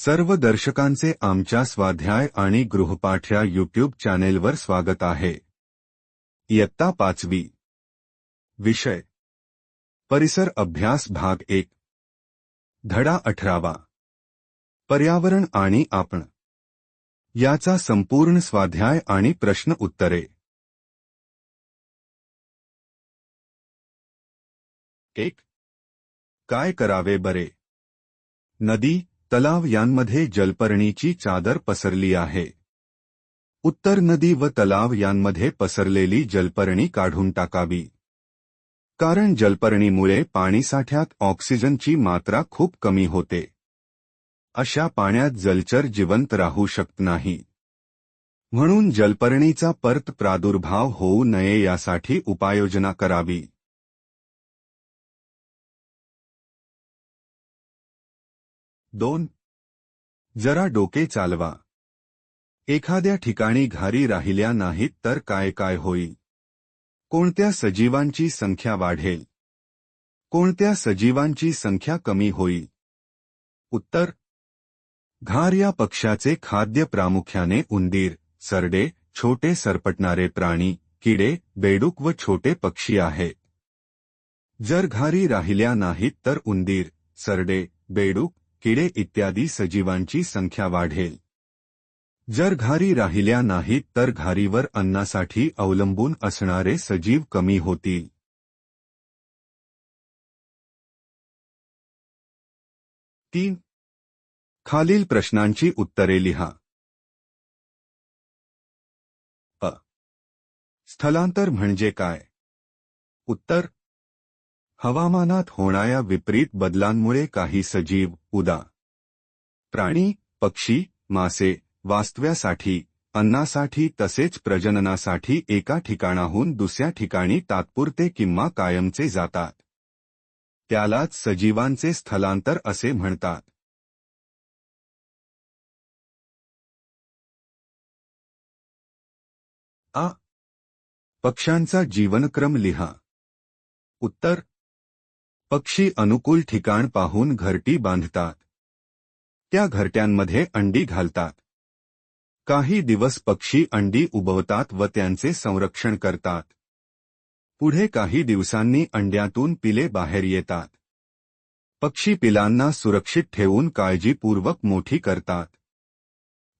सर्व दर्शकांचे आमच्या स्वाध्याय आणि गृहपाठ या यूट्यूब चॅनेलवर स्वागत आहे. इयत्ता पाचवी. विषय. परिसर अभ्यास भाग एक. धडा अठरावा. पर्यावरण आणि आपण. याचा संपूर्ण स्वाध्याय आणि प्रश्न उत्तरे. एक. काय करावे बरे? नदी तलाव यांमध्ये जलपर्णीची चादर पसरली आहे. उत्तर नदी व तलाव यांमध्ये पसरलेली जलपर्णी काढून टाकावी. कारण जलपर्णीमुळे पाणीसाठ्यात ऑक्सिजनची मात्रा खूप कमी होते. अशा पाण्यात जलचर जिवंत राहू शकत नाही. म्हणून जलपर्णीचा परत प्रादुर्भाव होऊ नये यासाठी उपाययोजना करावी. दोन. जरा डोके चालवा. एखाद्या ठिकाणी घारी राहिल्या नाहीत तर काय काय होईल कोणत्या सजीवांची संख्या वाढेल? कोणत्या सजीवांची संख्या कमी होईल उत्तर. घार या पक्षाचे खाद्य प्रामुख्याने उंदीर सरडे छोटे सरपटणारे प्राणी किडे बेडूक व छोटे पक्षी आहेत जर घारी राहिल्या नाहीत तर उंदीर सरडे बेडूक किडे इत्यादी सजीवांची संख्या वाढेल. जर घारी राहिल्या नाहीत तर घारीवर अन्नासाठी अवलंबून असणारे सजीव कमी होतील. तीन. खालील प्रश्नांची उत्तरे लिहा. अ. स्थलांतर म्हणजे काय? उत्तर. हवामानात होणाऱ्या विपरीत बदलांमुळे काही सजीव उदा. प्राणी पक्षी मासे वास्तव्यासाठी अन्नासाठी तसेच प्रजननासाठी एका ठिकाणाहून दुसऱ्या ठिकाणी तात्पुरते किंवा कायमचे जातात. त्यालाच सजीवांचे स्थलांतर असे म्हणतात. आ पक्ष्यांचा जीवनक्रम लिहा. उत्तर पक्षी अनुकूल ठिकाण पाहून घरटी बांधतात. त्या घरट्यांमध्ये अंडी घालतात. काही दिवस पक्षी अंडी उबवतात व त्यांचे संरक्षण करतात. पुढे काही दिवसांनी अंड्यातून पिले बाहेर येतात. पक्षी पिलांना सुरक्षित ठेवून काळजीपूर्वक मोठी करतात.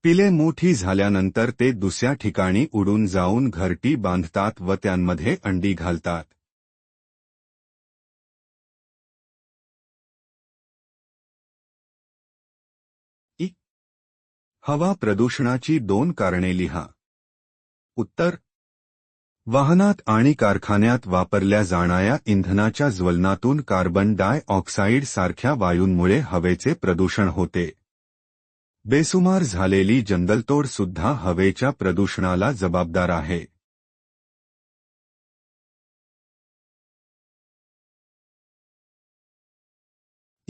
पिले मोठी झाल्यानंतर ते दुसऱ्या ठिकाणी उडून जाऊन घरटी बांधतात व त्यांमध्ये अंडी घालतात. हवा प्रदूषणाची दोन कारणे लिहा. उत्तर वाहनात आणि कारखान्यात वापरल्या जाणाऱ्या इंधनाच्या ज्वलनातून कार्बन डाय ऑक्साईड सारख्या वायूंमुळे हवेचे प्रदूषण होते. बेसुमार झालेली जंगलतोड सुद्धा हवेच्या प्रदूषणाला जबाबदार आहे.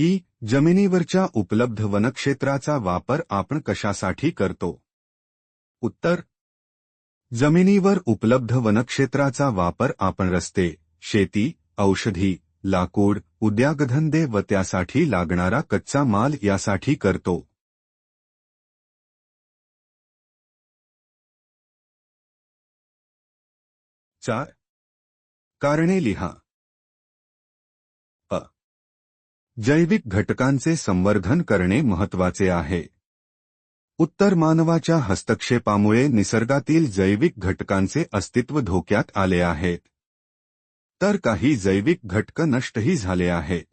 ई जमिनीवरच्या उपलब्ध वनक्षेत्राचा वापर आपण कशासाठी करतो? उत्तर जमिनीवर उपलब्ध वनक्षेत्राचा वापर आपण रस्ते शेती औषधी लाकूड उद्यागधंदे व त्यासाठी लागणारा कच्चा माल यासाठी करतो. चार कारणे लिहा. जैविक घटकांचे संवर्धन करणे महत्वाचे आहे. उत्तर मानवाच्या हस्तक्षेपामुळे निसर्गातील जैविक घटकांचे अस्तित्व धोक्यात आले आहेत. तर काही जैविक घटक नष्टही झाले आहेत.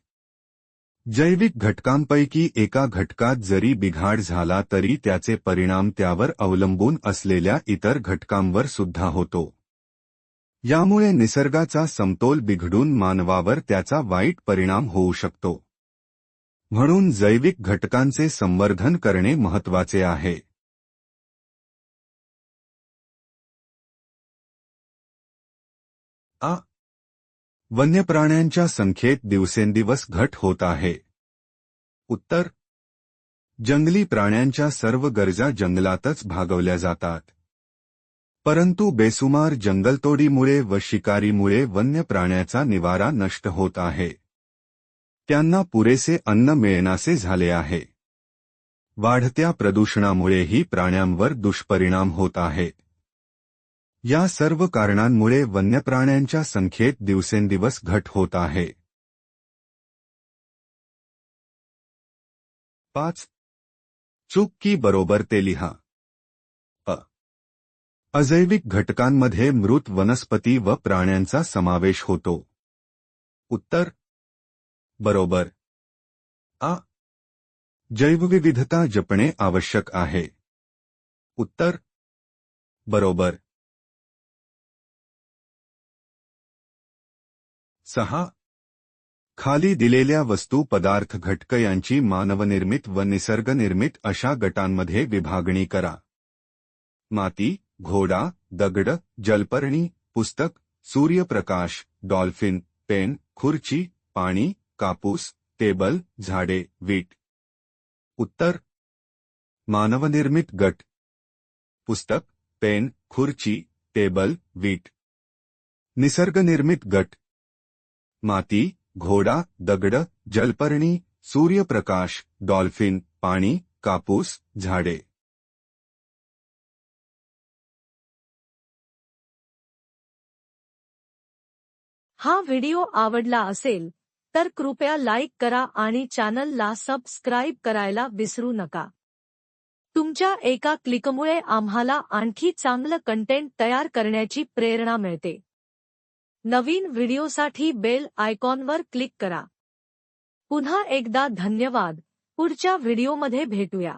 जैविक घटकांपैकी एका घटकात जरी बिघाड झाला तरी त्याचे परिणाम त्यावर अवलंबून असलेल्या इतर घटकांवर सुद्धा होतो. यामुळे निसर्गाचा समतोल बिघडून मानवावर त्याचा वाईट परिणाम होऊ शकतो. म्हणून जैविक घटकांचे संवर्धन करणे महत्त्वाचे आहे. आ. वन्यप्राण्यांच्या संख्येत दिवसेंदिवस घट होत आहे. उत्तर. जंगली प्राण्यांच्या सर्व गरजा जंगलातच भागवल्या जातात. परंतु बेसुमार जंगलतोडीमुळे व शिकारीमुळे वन्य प्राण्याचा निवारा नष्ट होत आहे. पुरेसे अन्न मिळेनासे झाले आहे. वाढत्या प्रदूषणामुळेही प्राण्यांवर दुष्परिणाम होत आहे. या सर्व कारणांमुळे वन्यप्राण्यांच्या संख्येत दिवसेंदिवस घट होत आहे. पाच. चूक की बरोबर ते लिहा. अजैविक घटकांमध्ये मृत वनस्पती व प्राण्यांचा समावेश होतो. उत्तर. बरोबर. आ. जैवविविधता जपणे आवश्यक आहे. उत्तर. बरोबर. सहा. खाली दिलेल्या वस्तू, पदार्थ, घटक यांची मानवनिर्मित व निसर्गनिर्मित अशा गटांमध्ये विभागणी करा. माती, घोडा, दगड, जलपर्णी, पुस्तक, सूर्यप्रकाश, डॉल्फिन, पेन, खुर्ची, पाणी कापूस, टेबल, झाडे, वीट. उत्तर. मानवनिर्मित गट. पुस्तक, पेन, खुर्ची, टेबल, वीट. निसर्गनिर्मित गट. माती, घोडा, दगड, जलपर्णी, सूर्यप्रकाश, डॉल्फिन, पाणी, कापूस, झाडे. हा व्हिडिओ आवडला असेल तर कृपया लाईक करा आणि चॅनलला सबस्क्राईब करायला विसरू नका. तुमच्या एका क्लिकमुळे आम्हाला आणखी चांगलं कंटेंट तयार करण्याची प्रेरणा मिळते. नवीन व्हिडिओसाठी बेल आयकॉनवर क्लिक करा. पुन्हा एकदा धन्यवाद. पुढच्या व्हिडिओमध्ये भेटूया.